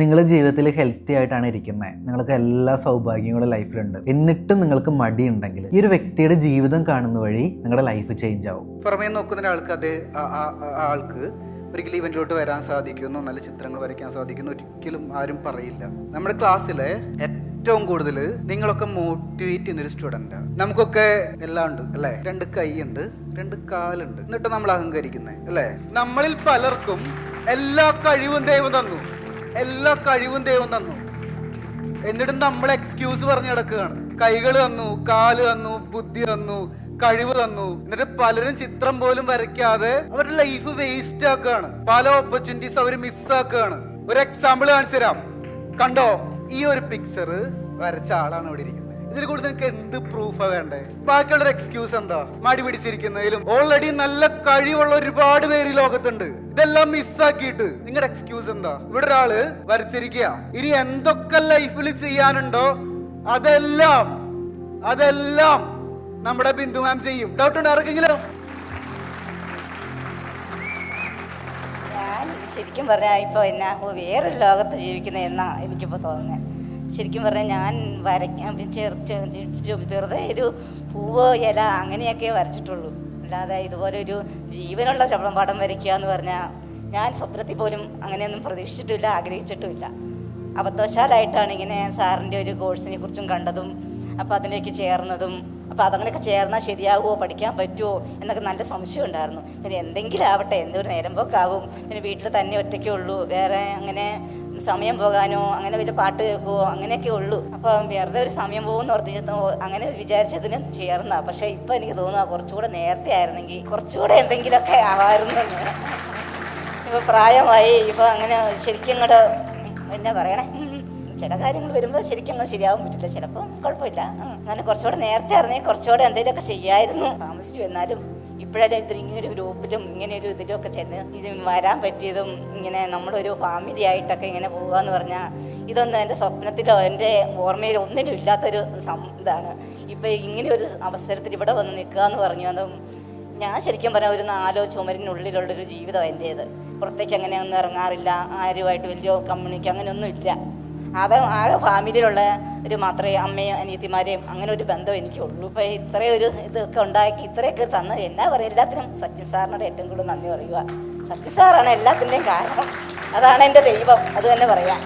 നിങ്ങൾ ജീവിതത്തിൽ ഹെൽത്തി ആയിട്ടാണ് ഇരിക്കുന്നത് നിങ്ങൾക്ക് എല്ലാ സൗഭാഗ്യങ്ങളും ലൈഫിലുണ്ട് എന്നിട്ടും നിങ്ങൾക്ക് മടി ഉണ്ടെങ്കിൽ ഈ ഒരു വ്യക്തിയുടെ ജീവിതം കാണുന്ന വഴി നിങ്ങളുടെ ലൈഫ് ചേഞ്ച് ആവും. പുറമേ നോക്കുന്ന ഒരാൾക്ക് അത് ആൾക്ക് ഒരിക്കലും ഇവന്റിലോട്ട് വരാൻ സാധിക്കുന്നു നല്ല ചിത്രങ്ങൾ വരയ്ക്കാൻ സാധിക്കുന്നു ഒരിക്കലും ആരും പറയില്ല. നമ്മുടെ ക്ലാസ്സിലെ ഏറ്റവും കൂടുതൽ നിങ്ങളൊക്കെ മോട്ടിവേറ്റ് ചെയ്യുന്നൊരു സ്റ്റുഡന്റ് നമുക്കൊക്കെ എല്ലാം ഉണ്ട് അല്ലേ? രണ്ട് കൈയുണ്ട് രണ്ട് കാലുണ്ട്. എന്നിട്ട് നമ്മൾ അഹങ്കരിക്കുന്നത് അല്ലേ? നമ്മളിൽ പലർക്കും എല്ലാ കഴിവും ദൈവം തന്നു. എല്ലാ കഴിവും ദൈവം തന്നു. എന്നിട്ട് നമ്മൾ എക്സ്ക്യൂസ് പറഞ്ഞു കിടക്കുകയാണ്. കൈകൾ തന്നു കാൽ തന്നു ബുദ്ധി തന്നു കഴിവ് തന്നു. എന്നിട്ട് പലരും ചിത്രം പോലും വരയ്ക്കാതെ അവരുടെ ലൈഫ് വേസ്റ്റ് ആക്കുകയാണ്. പല ഓപ്പർച്യൂണിറ്റീസ് അവർ മിസ്സാക്കുകയാണ് ഒരു എക്സാമ്പിൾ കാണിച്ചു തരാം കണ്ടോ? ഈ ഒരു പിക്ചർ വരച്ച ആളാണ് ഇവിടെ ഇരിക്കുന്നത്. ഇതിൽ കൂടുതൽ നിങ്ങൾക്ക് എന്ത് പ്രൂഫാ വേണ്ടേ? ബാക്കിയുള്ള എക്സ്ക്യൂസ് എന്താ? മടി പിടിച്ചിരിക്കുന്നതിലും ഓൾറെഡി നല്ല കഴിവുള്ള ഒരുപാട് പേര് ലോകത്തുണ്ട്. ഇതെല്ലാം മിസ്സാക്കിയിട്ട് നിങ്ങളുടെ എക്സ്ക്യൂസ് എന്താ? ഇവിടെ ഒരാൾ വരച്ചിരിക്കുക ഇനി എന്തൊക്കെ ലൈഫിൽ ചെയ്യാനുണ്ടോ? അതെല്ലാം അതെല്ലാം നമ്മുടെ ബിന്ദു മാം ചെയ്യും. ഡൗട്ട് ഉണ്ട്? ആർക്കെങ്കിലും? ശരിക്കും പറഞ്ഞാൽ ഇപ്പോൾ എന്നാ വേറൊരു ലോകത്ത് ജീവിക്കുന്ന എന്നാ എനിക്കിപ്പോൾ തോന്നുന്നത് ശരിക്കും പറഞ്ഞാൽ ഞാൻ വരയ്ക്കാൻ വെറുതെ ഒരു പൂവോ ഇല അങ്ങനെയൊക്കെ വരച്ചിട്ടുള്ളൂ. അല്ലാതെ ഇതുപോലെ ഒരു ജീവനുള്ള ശബ്ദം പാടം വരയ്ക്കുക എന്ന് പറഞ്ഞാൽ ഞാൻ സ്വപ്നത്തിൽ പോലും അങ്ങനെയൊന്നും പ്രതീക്ഷിച്ചിട്ടില്ല ആഗ്രഹിച്ചിട്ടുമില്ല. അബദ്ധവശാലായിട്ടാണ് ഇങ്ങനെ സാറിന്റെ ഒരു കോഴ്സിനെ കുറിച്ചും കണ്ടതും അപ്പോൾ അതിലേക്ക് ചേർന്നതും അപ്പോൾ അതങ്ങനെയൊക്കെ ചേർന്നാൽ ശരിയാകുമോ പഠിക്കാൻ പറ്റുമോ എന്നൊക്കെ നല്ല സംശയം ഉണ്ടായിരുന്നു. പിന്നെ എന്തെങ്കിലും ആവട്ടെ എന്തൊരു നേരം പോക്കാകും പിന്നെ വീട്ടിൽ തന്നെ ഒറ്റയ്ക്കേ ഉള്ളൂ വേറെ അങ്ങനെ സമയം പോകാനോ അങ്ങനെ വലിയ പാട്ട് കേൾക്കുമോ അങ്ങനെയൊക്കെ ഉള്ളൂ അപ്പം വെറുതെ ഒരു സമയം പോകുമെന്ന് ഓർത്ത് അങ്ങനെ വിചാരിച്ചതിന് ചേർന്ന പക്ഷേ ഇപ്പം എനിക്ക് തോന്നുക കുറച്ചുകൂടെ നേരത്തെ ആയിരുന്നെങ്കിൽ കുറച്ചുകൂടെ എന്തെങ്കിലുമൊക്കെ ആവായിരുന്നു. ഇപ്പൊ പ്രായമായി ഇപ്പൊ അങ്ങനെ ശരിക്കും ഇങ്ങോട്ട് എന്നാ പറയണേ. ചില കാര്യങ്ങൾ വരുമ്പോൾ ശരിക്കും ശരിയാവാൻ പറ്റില്ല ചിലപ്പോൾ കുഴപ്പമില്ല. അങ്ങനെ കുറച്ചുകൂടെ നേരത്തെ അറിഞ്ഞെങ്കിൽ കുറച്ചുകൂടെ എന്തെങ്കിലുമൊക്കെ ചെയ്യായിരുന്നു താമസിച്ചു എന്നാലും ഇപ്പോഴല്ലേ ഇത് ഇങ്ങനെ ഗ്രൂപ്പിലും ഇങ്ങനെ ഒരു ഇതിലൊക്കെ ചെന്ന് ഇത് വരാൻ പറ്റിയതും ഇങ്ങനെ നമ്മളൊരു ഫാമിലി ആയിട്ടൊക്കെ ഇങ്ങനെ പോകുക എന്ന് പറഞ്ഞാൽ ഇതൊന്നും എന്റെ സ്വപ്നത്തിലോ എന്റെ ഓർമ്മയിലോ ഒന്നിനും ഇല്ലാത്തൊരു സം ഇതാണ്. ഇപ്പം ഇങ്ങനെ ഒരു അവസരത്തിൽ ഇവിടെ വന്ന് നിൽക്കുക എന്ന് പറഞ്ഞു അതും ഞാൻ ശരിക്കും പറഞ്ഞാൽ ഒരു നാലോ ചുമരിനുള്ളിലുള്ളൊരു ജീവിതം എന്റേത്. പുറത്തേക്ക് അങ്ങനെ ഒന്നും ഇറങ്ങാറില്ല ആരുമായിട്ട് വലിയ അങ്ങനെ അങ്ങനെയൊന്നും ഇല്ല. അത് ആ ഫാമിലിയിലുള്ള ഒരു മാത്രമേ അമ്മയും അനിയത്തിമാരെയും അങ്ങനെ ഒരു ബന്ധം എനിക്കുള്ളൂ. ഇപ്പോൾ ഇത്രയും ഒരു ഇതൊക്കെ ഉണ്ടാക്കി ഇത്രയൊക്കെ തന്നത് എന്നാ പറയുക എല്ലാത്തിനും സച്ചിൻ സാറിനോട് ഏറ്റവും കൂടുതൽ നന്ദി പറയുക. സച്ചിൻ സാറാണ് എല്ലാത്തിന്റെയും കാരണം. അതാണ് എന്റെ ദൈവം. അത് തന്നെ പറയാം.